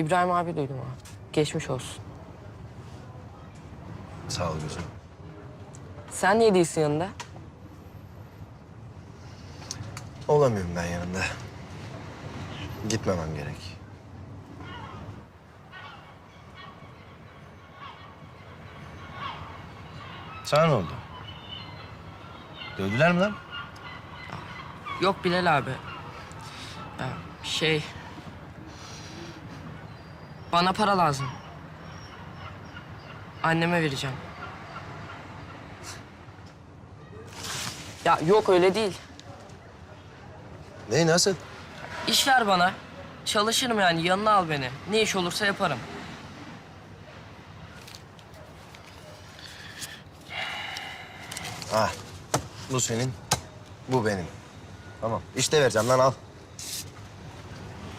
İbrahim abi duydum abi. Geçmiş olsun. Sağ ol gözüm. Sen niye değilsin yanında? Olamıyorum ben yanında. Gitmemem gerek. Sana ne oldu? Dövdüler mi lan? Yok Bilal abi. Ya, şey... Bana para lazım. Anneme vereceğim. Ya yok öyle değil. Ne nasıl? İş ver bana. Çalışırım yani yanına al beni. Ne iş olursa yaparım. Ah. Bu senin, bu benim. Tamam. İşte vereceğim lan al.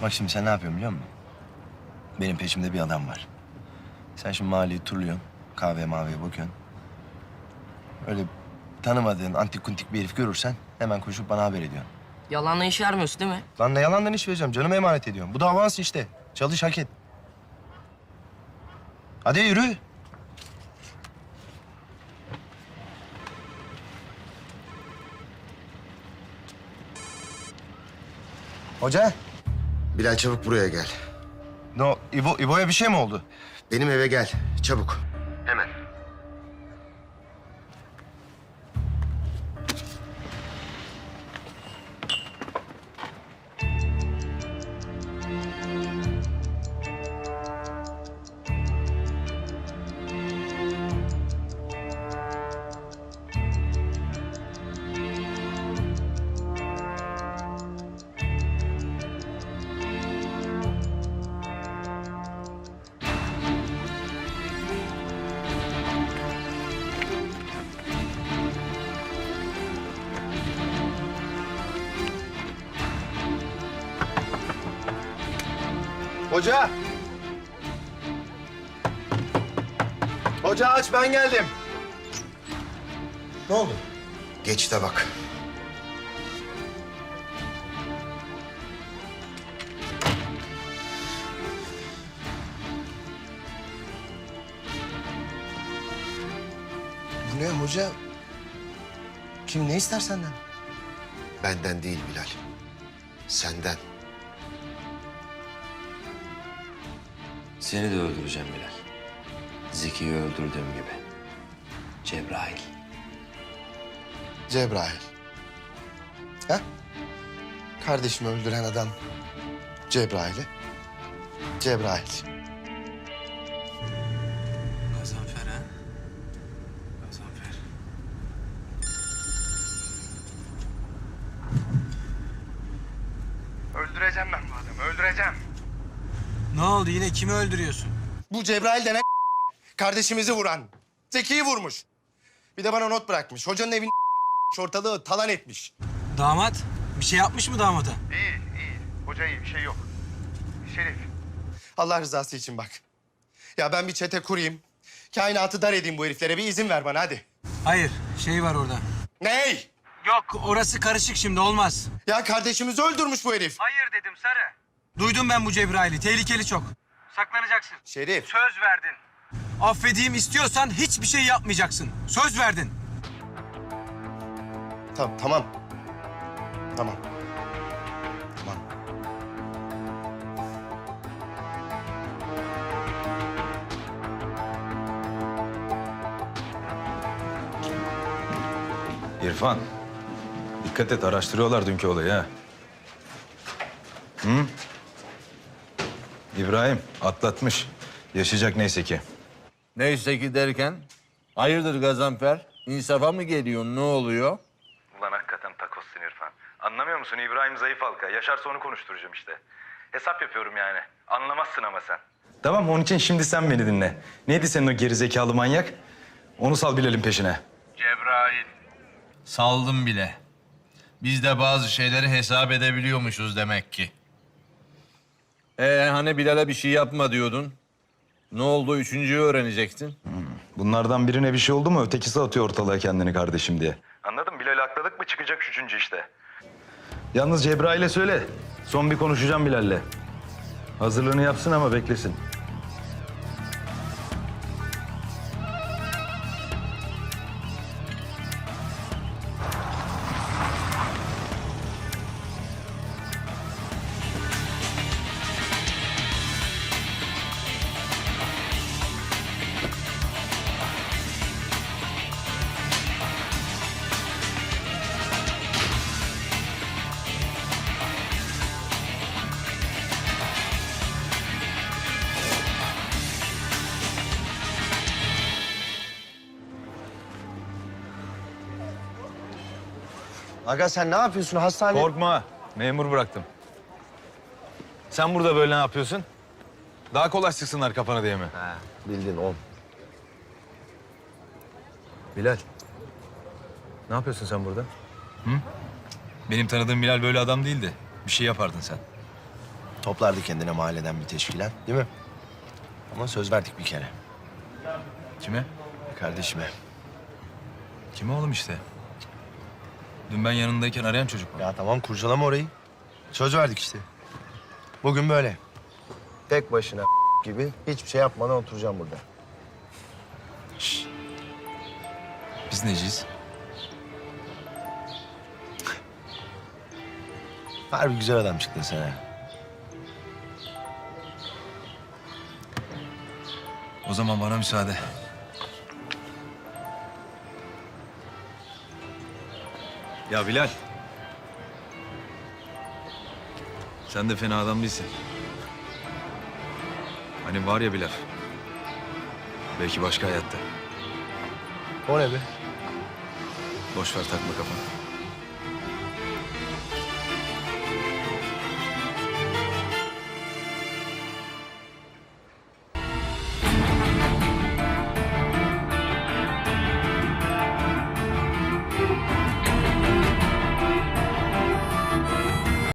Bak şimdi sen ne yapıyorsun biliyor musun? Benim peşimde bir adam var. Sen şimdi mahalleyi turluyorsun. Kahve maviye bakıyorsun. Öyle tanımadığın antik kuntik bir herif görürsen hemen koşup bana haber ediyorsun. Yalanla iş vermiyorsun değil mi? Lan ne yalandan iş vereceğim. Canımı emanet ediyorum. Bu da avans işte. Çalış hak et. Hadi yürü. Hoca. Bilal çabuk buraya gel. No, İbo, İbo'ya bir şey mi oldu? Benim eve gel. Çabuk. Hoca. Hoca aç ben geldim. Ne oldu? Geç de bak. Bu ne hoca? Kim ne ister senden? Benden değil Bilal. Senden. Seni de öldüreceğim Bilal. Zeki'yi öldürdüğüm gibi. Cebrail. Cebrail. Ha? Kardeşimi öldüren adam Cebrail'i. Cebrail. Ne oldu yine kimi öldürüyorsun? Bu Cebrail denen kardeşimizi vuran. Zeki'yi vurmuş. Bir de bana not bırakmış. Hocanın evini ortalığı talan etmiş. Damat bir şey yapmış mı damata? İyi, iyi. Hoca iyi, bir şey yok. Şerif. Allah rızası için bak. Ya ben bir çete kurayım. Kainatı dar edeyim bu heriflere. Bir izin ver bana hadi. Hayır şey var orada. Ney? Yok orası karışık şimdi olmaz. Ya kardeşimizi öldürmüş bu herif. Hayır dedim Sarı. Duydum ben bu Cebrail'i tehlikeli çok. Saklanacaksın. Şerif. Söz verdin. Affedeyim istiyorsan hiçbir şey yapmayacaksın. Söz verdin. Tamam, tamam. Tamam. Tamam. İrfan, dikkat et araştırıyorlar dünkü olayı ha. Hı? İbrahim atlatmış. Yaşayacak neyse ki. Neyse ki derken, hayırdır Gazanfer? İnsafa mı geliyorsun, ne oluyor? Ulan hakikaten takossun İrfan. Anlamıyor musun İbrahim zayıf halka. Yaşarsa onu konuşturacağım işte. Hesap yapıyorum yani. Anlamazsın ama sen. Tamam onun için şimdi sen beni dinle. Neydi senin o gerizekalı manyak? Onu sal Bilal'in peşine. Cebrail. Saldım bile. Biz de bazı şeyleri hesap edebiliyormuşuz demek ki. Ee hani Bilal'e bir şey yapma diyordun. Ne oldu? Üçüncüyü öğrenecektin. Bunlardan birine bir şey oldu mu ötekisi atıyor ortalığa kendini kardeşim diye. Anladın Bilal'i akladık mı çıkacak üçüncü işte. Yalnız Cebrail'e söyle. Son bir konuşacağım Bilal'le. Hazırlığını yapsın ama beklesin. Aga sen ne yapıyorsun hastane? Korkma. Memur bıraktım. Sen burada böyle ne yapıyorsun? Daha kolay sıksınlar kafana diye mi? Ha, bildin on. Bilal. Ne yapıyorsun sen burada? Benim tanıdığım Bilal böyle adam değildi. Bir şey yapardın sen. Toplardı kendine mahalleden bir teşkilat değil mi? Ama söz verdik bir kere. Kime? Kardeşime. Kime oğlum işte? Dün ben yanındayken arayan çocuk mu? Ya tamam kurcalama orayı. Söz verdik işte. Bugün böyle. Tek başına gibi hiçbir şey yapmadan oturacağım burada. Biz neciyiz? Harbi güzel adam çıktın sen ha. O zaman bana müsaade. Ya Bilal. Sen de fena adam değilsin. Hani var ya bir laf. Belki başka hayatta. O ne be? Boş ver takma kafana.